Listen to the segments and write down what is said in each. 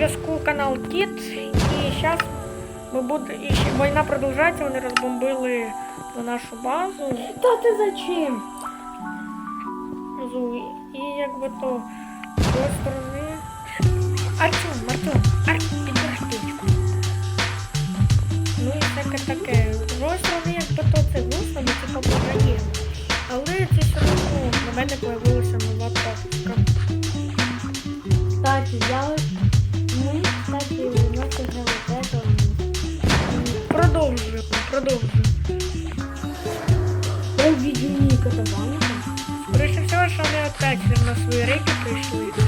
зв'язку канал Кіт. І зараз ми буде... і ще війна продовжується, вони розбомбили нашу базу. Та ти зачем? Зу. І якби то з тої сторони. Артем, Артем, Артем, піди штучку. Ну і таке таке. З другої сторони, якби то це вусно, ми типу програємо. Але це все одно на мене появилася що на свої рейки прийшли.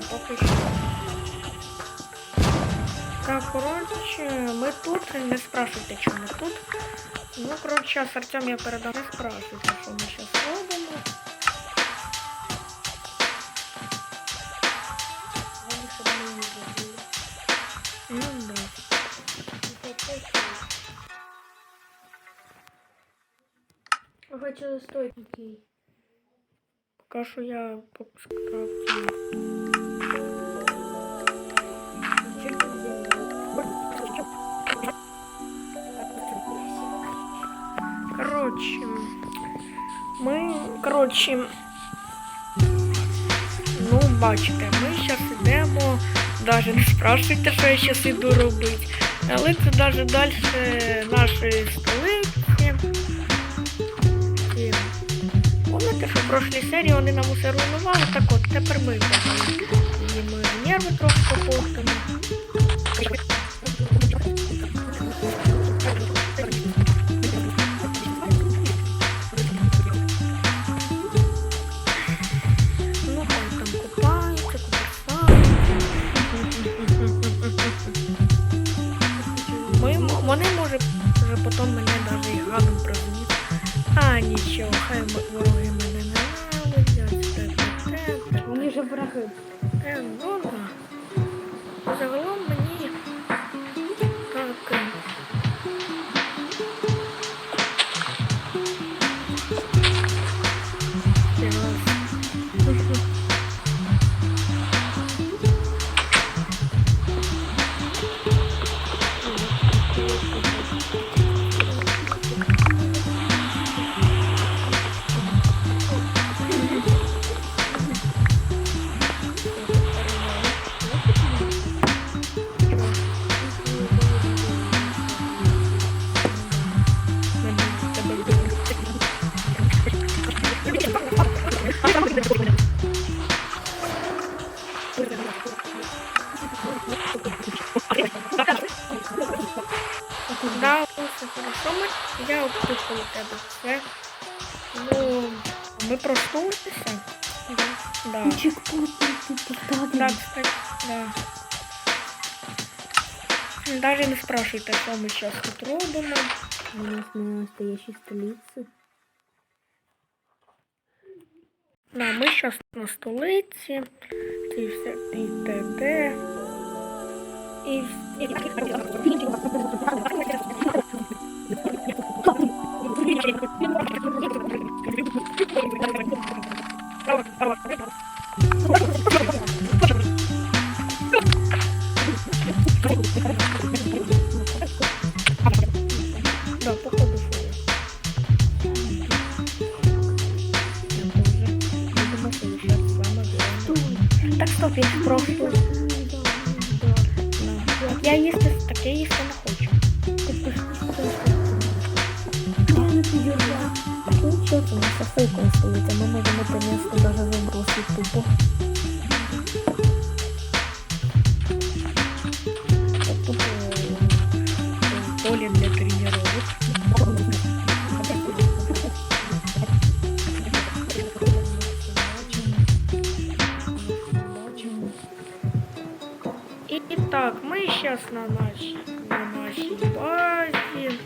Все, поки що. Так, коротше, ми тут, не спрашуйте, чому ми тут. Ну, коротше, зараз Артем я передам, не спрашуйте, що ми зараз робимо. Ну, да. Хочу стоить окей. Поки що я скрафтую. Коротше, ми, коротше, ну, бачите, ми зараз йдемо, навіть не спрашуйте, що я зараз йду робити. Але це навіть далі нашої столиці. І Пам'ятаєте, що в прошлій серії вони нам усе руйнували, так от тепер ми взагалі їм нерви трохи попортимо. Може вже потім мене навіть и гадом прозвуть. А нічого, хай вороги мене не надо. те, те, те. Они же враги. Е, да. Загалом Да, все хорошо. Ми, я опустила тебе все. Ну, ми проснулися. Да. Да. Чекпот. Да. Даже не спрашивайте, що ми зараз тут робимо. У нас на настоящей столице. Да, ми зараз на столиці. Це все і т.д. І, і... Так стоп, я їсти, так я їсти не хочу. Нічого, це наша стоїть, а ми можемо місто даже забросити тупо. Е, поле для на нашій, на нашій базі.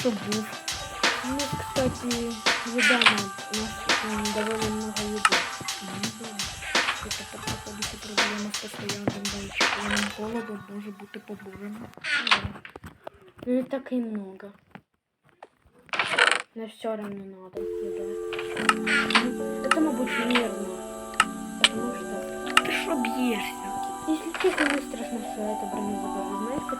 хто був. Ну, кстати, їдами у нас довольно много еды. Это така будет проблема з постоянним голову, может, може бути поборено. Не ну, так и много. Но все равно надо еда. Это мабуть нервно. Потому что... Ты что, объешься. Если честно, не страшно все это бронезапор. Знаешь,